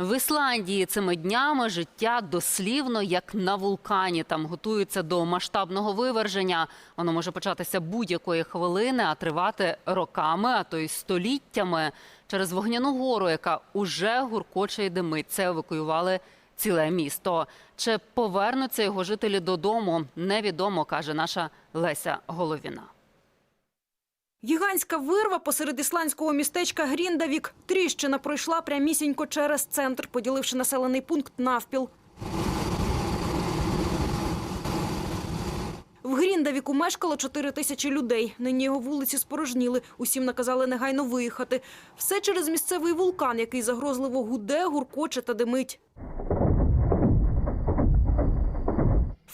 В Ісландії цими днями життя дослівно як на вулкані. Там готуються до масштабного виверження. Воно може початися будь-якої хвилини, а тривати роками, а то й століттями. Через вогняну гору, яка уже гуркоче й димить. Евакуювали ціле місто. Чи повернуться його жителі додому? Невідомо, каже наша Леся Головіна. Гігантська вирва посеред ісландського містечка Гріндавік. Тріщина пройшла прямісінько через центр, поділивши населений пункт навпіл. В Гріндавіку мешкало 4 тисячі людей. Нині його вулиці спорожніли. Усім наказали негайно виїхати. Все через місцевий вулкан, який загрозливо гуде, гуркоче та димить.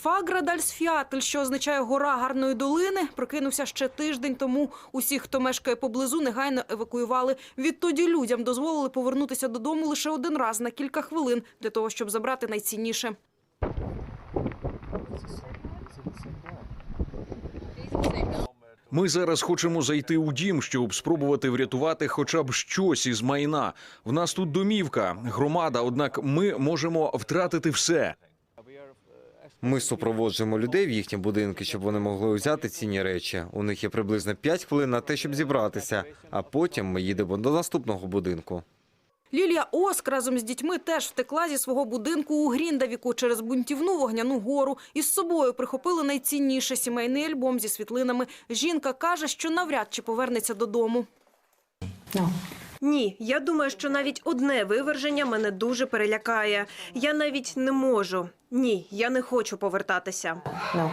Фаградальсфіатель, що означає гора гарної долини, прокинувся ще тиждень тому. Усіх, хто мешкає поблизу, негайно евакуювали. Відтоді людям дозволили повернутися додому лише один раз на кілька хвилин для того, щоб забрати найцінніше. Ми зараз хочемо зайти у дім, щоб спробувати врятувати хоча б щось із майна. В нас тут домівка, громада, однак ми можемо втратити все. Ми супроводжуємо людей в їхні будинки, щоб вони могли взяти цінні речі. У них є приблизно 5 хвилин на те, щоб зібратися, а потім ми їдемо до наступного будинку. Лілія Оск разом з дітьми теж втекла зі свого будинку у Гріндавіку через бунтівну вогняну гору. Із собою прихопили найцінніше сімейний альбом зі світлинами. Жінка каже, що навряд чи повернеться додому. Ні, я думаю, що навіть одне виверження мене дуже перелякає. Я навіть не можу. Ні, я не хочу повертатися. No,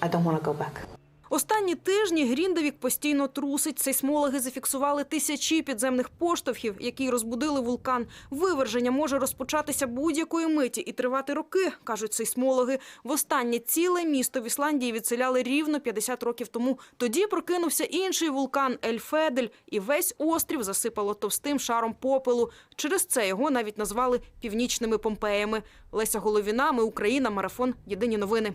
I don't want to. Останні тижні Гріндавік постійно трусить. Сейсмологи зафіксували тисячі підземних поштовхів, які розбудили вулкан. Виверження може розпочатися будь-якої миті і тривати роки, кажуть сейсмологи. Востаннє ціле місто в Ісландії відселяли рівно 50 років тому. Тоді прокинувся інший вулкан Ельфедель, і весь острів засипало товстим шаром попелу. Через це його навіть назвали північними Помпеями. Леся Головіна, ми Україна, марафон. Єдині новини.